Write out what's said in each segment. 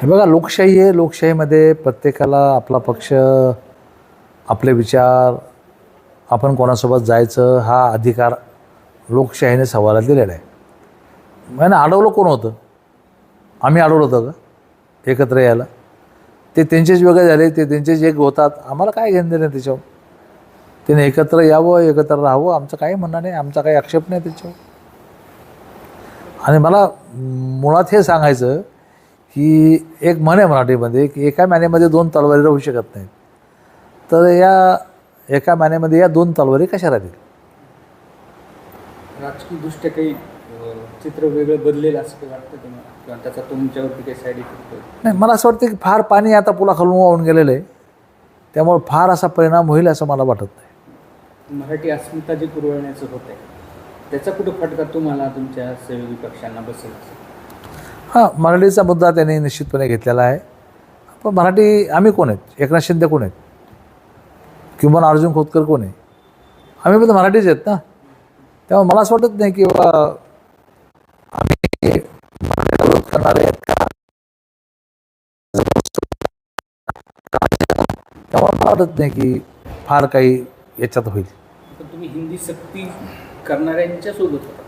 हे बघा लोकशाही आहे लोकशाहीमध्ये प्रत्येकाला आपला पक्ष आपले विचार आपण कोणासोबत जायचं हा अधिकार लोकशाहीने सवाला दिलेला आहे. म्हणजे अडवलं कोण होतं? आम्ही अडवलं होतं का? एकत्र यायला. ते त्यांचेच वेगळे झाले ते त्यांचेच एक होतात. आम्हाला काय घेणं देणं त्याच्यावर? त्याने एकत्र यावं एकत्र राहावं आमचं काही म्हणणं नाही आमचा काही आक्षेप नाही त्याच्यावर. आणि मला मुळात हे सांगायचं की एक म्हण आहे मराठीमध्ये की एका मॅनेमध्ये दोन तलवारी राहू शकत नाहीत. तर या एका मॅनेमध्ये या दोन तलवारी कशा राहतील? राजकीय दृष्ट्या काही चित्र वेगळं बदलेलं असं वाटतं किंवा त्याचा तुमच्यावरती काही साईड इफेक्ट नाही मला असं वाटतं की फार पाणी आता पुलाखालून वाहून गेलेलं आहे. त्यामुळे फार असा परिणाम होईल असं मला वाटत नाही. मराठी अस्मिता जी पुरवण्याचं होत आहे त्याचा कुठं फटका तुम्हाला तुमच्या सहयोगी पक्षांना बसेल? हां मराठीचा मुद्दा त्यांनी निश्चितपणे घेतलेला आहे. पण मराठी आम्ही कोण आहेत? एकनाथ शिंदे कोण आहेत? किंवा अर्जुन खोतकर कोण आहे? आम्ही पण मराठीच आहेत ना? तेव्हा मला असं वाटत नाही की बाबा आम्ही मराठीला विरोध करणारे आहेत का? त्यामुळे मला वाटत नाही की फार काही याच्यात होईल. तुम्ही हिंदी सक्ती करणाऱ्यांच्या सोबत होता.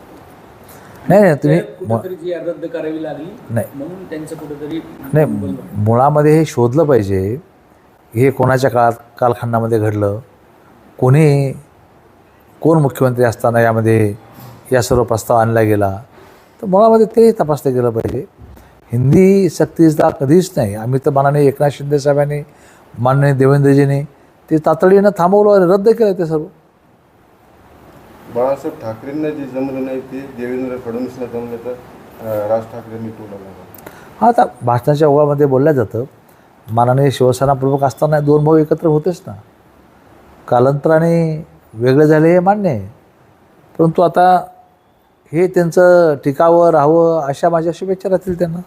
नाही नाही तुम्ही त्या कुठेतरी जी रद्द करावी लागली नाही. म्हणून त्यांचं कुठेतरी नाही मुळामध्ये हे शोधलं पाहिजे हे कोणाच्या काळात कालखंडामध्ये घडलं कोणी कोण मुख्यमंत्री असताना यामध्ये या सर्व प्रस्ताव आणला गेला तर मुळामध्ये ते तपासलं गेलं पाहिजे. हिंदी सक्तीचा कधीच नाही. आम्ही तर मानाने एकनाथ शिंदे साहेबांनी माननीय देवेंद्रजींनी ते तातडीनं थांबवलं आणि रद्द केलं ते सर्व. बाळासाहेब ठाकरेंना जे जमलं नाही ते देवेंद्र फडणवीसला जमलं तर राज ठाकरेंनी टोला हा आता भाषणाच्या ओघामध्ये बोललं जातं माननीय शिवसेना प्रमुख असताना दोन भाऊ एकत्र होतेच ना. कालांतराने वेगळे झाले हे मान्य आहे. परंतु आता हे त्यांचं टिकावं राहावं अशा माझ्या शुभेच्छा राहतील त्यांना.